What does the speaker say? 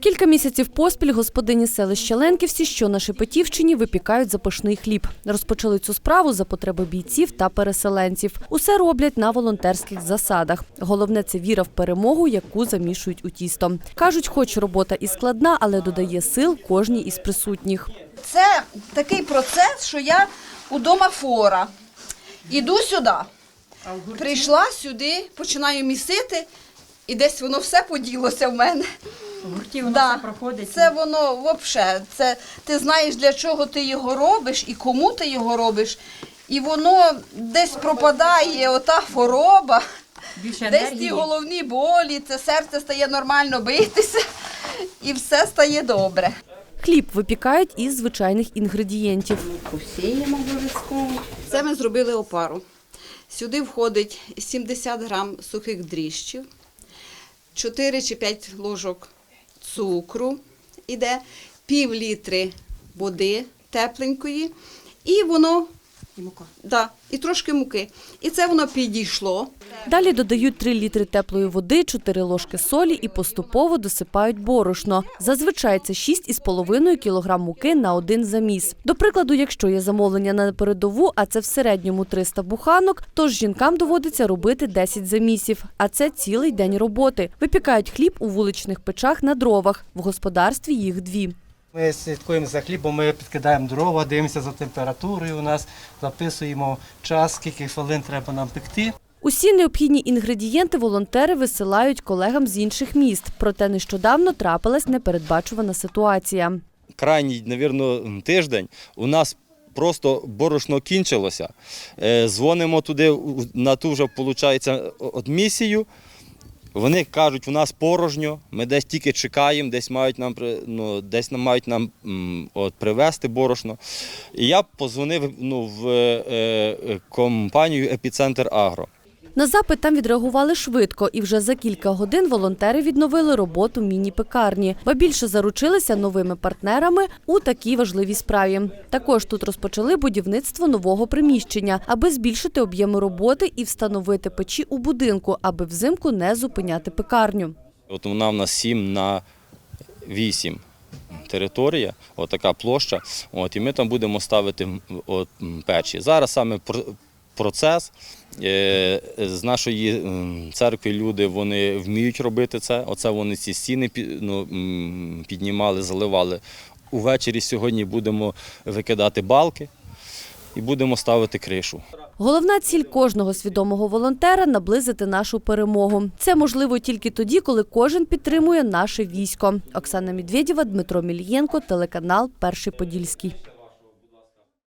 Кілька місяців поспіль господині селища Ленківці, що на Шепетівщині, випікають запашний хліб. Розпочали цю справу за потреби бійців та переселенців. Усе роблять на волонтерських засадах. Головне це віра в перемогу, яку замішують у тісто. кажуть, хоч робота і складна, але додає сил кожній із присутніх. Це такий процес, що я удома фора. Іду сюди. Прийшла сюди, починаю місити, і десь воно все поділося в мене. В гурті воно Да. все проходить. Це воно взагалі. Це ти знаєш, для чого ти його робиш і кому ти його робиш. І воно десь пропадає ота хвороба, більше десь ті головні болі, це серце стає нормально битися, і все стає добре. Хліб випікають із звичайних інгредієнтів. Посіємо обов'язково. Це ми зробили опару. Сюди входить 70 грам сухих дріжджів, 4 чи 5 ложок цукру, іде пів літри води тепленької, і воно І мука. да, і трошки муки. І це воно підійшло. Далі додають 3 літри теплої води, 4 ложки солі і поступово досипають борошно. Зазвичай це 6,5 кг муки на один заміс. До прикладу, якщо є замовлення на передову, а це в середньому 300 буханок, то ж жінкам доводиться робити 10 замісів. А це цілий день роботи. Випікають хліб у вуличних печах на дровах. В господарстві їх дві. Ми слідкуємо за хлібом, ми підкидаємо дрова, дивимося за температурою у нас, записуємо час, скільки хвилин треба нам пекти. Усі необхідні інгредієнти волонтери висилають колегам з інших міст. Проте нещодавно трапилась непередбачувана ситуація. крайній, навірно, тиждень у нас просто борошно кінчилося. Е, Дзвонимо туди на ту вже, виходить, от місію. Вони кажуть, у нас порожньо, ми десь тільки чекаємо, десь мають нам, ну, десь нам мають нам от, привезти борошно. І я позвонив ну, в е, е, компанію Епіцентр Агро. На запит там відреагували швидко, і вже за кілька годин волонтери відновили роботу міні-пекарні, ба більше заручилися новими партнерами у такій важливій справі. Також тут розпочали будівництво нового приміщення, аби збільшити об'єми роботи і встановити печі у будинку, аби взимку не зупиняти пекарню. От вона в нас 7 на 8 територія, от площа. От, і ми там будемо ставити от, печі. Зараз саме процес. Е, З нашої церкви люди вони вміють робити це. Оце вони ці стіни ну, піднімали, заливали. Увечері сьогодні будемо викидати балки і будемо ставити кришу. Головна ціль кожного свідомого волонтера наблизити нашу перемогу. Це можливо тільки тоді, коли кожен підтримує наше військо. Оксана Медведєва, Дмитро Мільєнко, телеканал Перший Подільський.